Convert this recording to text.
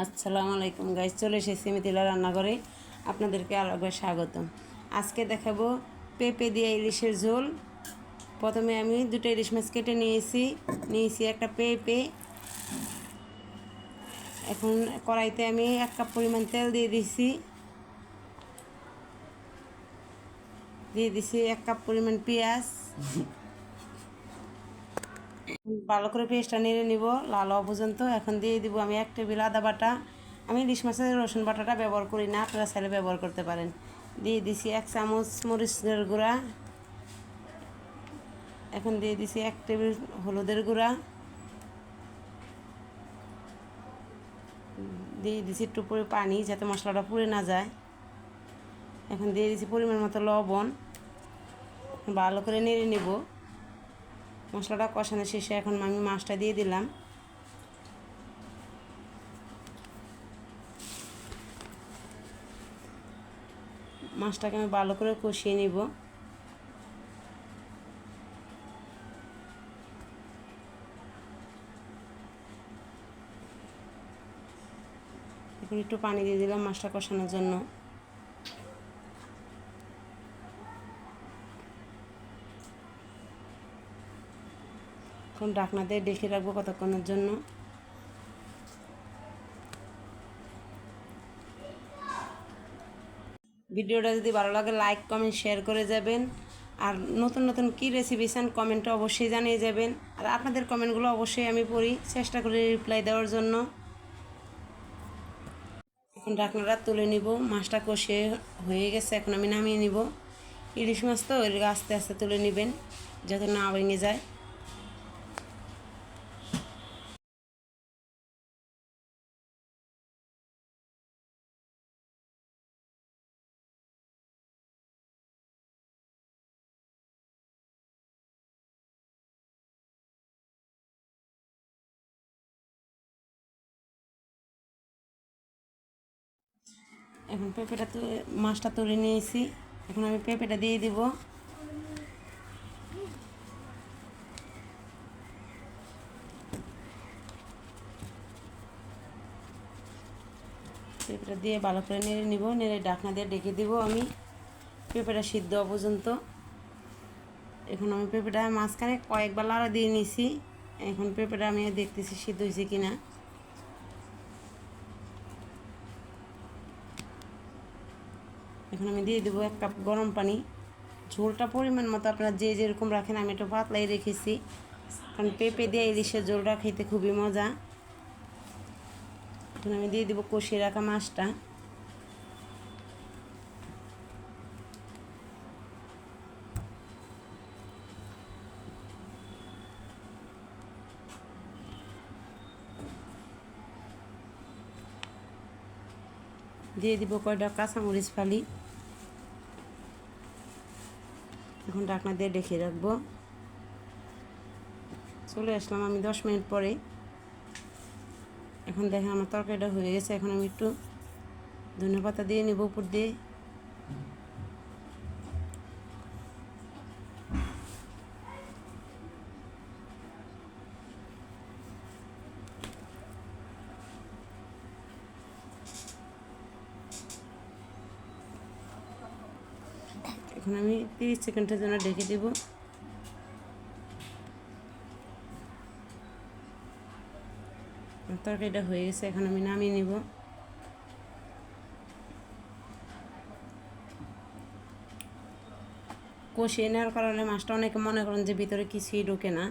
আসসালামু আলাইকুম গাইজ চলে এসেছি মিথিলা রান্নাঘরে। আপনাদেরকে আরেকবার স্বাগতম। আজকে দেখাবো পেঁপে দিয়ে ইলিশের ঝোল। প্রথমে আমি দুটো ইলিশ মাছ কেটে নিয়েছি। নিয়েছি একটা পেঁপে। এখন কড়াইতে আমি এক কাপ পরিমাণ তেল দিয়ে দিছি। দিয়ে দিছি এক কাপ পরিমাণ পেঁয়াজ। ভালো করে পেস্টটা নেড়ে নিব, লাল পর্যন্ত। এখন দিয়ে দিব আমি এক টেবিল আদা বাটা। আমি ইলিশ মাছের রসুন বাটাটা ব্যবহার করি না, আপনারা চাইলে ব্যবহার করতে পারেন। দিয়ে দিছি এক চামচ মরিচের গুঁড়া। এখন দিয়ে দিছি এক টেবিল হলুদের গুঁড়া। দিয়ে দিছি একটু পরে পানি যাতে মশলাটা পুড়ে না যায়। এখন দিয়ে দিছি পরিমাণ মতো লবণ। ভালো করে নেড়ে নেব। মশলাটা কষানো শেষে এখন আমি মাছটা দিয়ে দিলাম। মাছটাকে আমি ভালো করে কষিয়ে নিব। একটু পানি দিয়ে দিলাম মাছটা কষানোর জন্য। এখন ডাকনা দিয়ে ডেকে রাখব কতক্ষণের জন্য? ভিডিওটা যদি ভালো লাগে লাইক কমেন্ট শেয়ার করে যাবেন। আর নতুন নতুন কী রেসিপি চান কমেন্টে অবশ্যই জানিয়ে যাবেন। আর আপনাদের কমেন্টগুলো অবশ্যই আমি পড়ি, চেষ্টা করি রিপ্লাই দেওয়ার জন্য। এখন ডাকনাটা তুলে নিব। মাছটা কষিয়ে হয়ে গেছে, এখন আমি নামিয়ে নিব। ইলিশ মাছ তো ওই আস্তে আস্তে তুলে নেবেন, যাতে না ভেঙে যায়। এখন পেঁপেটা তো মাছটা তুলে নিয়েছি। এখন আমি পেঁপেটা দিয়ে দিব। পেঁপেটা দিয়ে ভালো করে নেড়ে নিব, নেড়ে ডাকনা দিয়ে ডেকে দিব আমি। পেঁপেটা সিদ্ধ পর্যন্ত। এখন আমি পেঁপেটা মাঝখানে কয়েকবার লাড়া দিয়ে নিয়েছি এখন পেঁপেটা আমি দেখতেছি সিদ্ধ হয়েছে কিনা। এখন আমি দিয়ে দেবো এক কাপ গরম পানি। ঝোলটা পরিমাণ মতো আপনারা যে যেরকম রাখেন, আমি একটু পাতলাই রেখেছি। কারণ পেঁপে দিয়ে ইলিশের ঝোলটা খেতে খুবই মজা। এখন আমি দিয়ে দেবো কষিয়ে রাখা মাছটা। দিয়ে দিব কয়টা কাঁচামরিচ ফালি। এখন ঢাকনা দিয়ে ডেকে রাখব। চলে আসলাম আমি দশ মিনিট পরে। এখন দেখে আমার তরকারিটা হয়ে গেছে, এখন আমি একটু ধনে পাতা দিয়ে নিব উপর দিয়ে। এখন আমি তিরিশ সেকেন্ডের জন্য ঢেকে দেব। তরকারিটা হয়ে গেছে, এখন আমি নামিয়ে নিব। কষিয়ে নেওয়ার কারণে মাছটা অনেকে মনে করেন যে ভিতরে কিছুই ঢোকে না।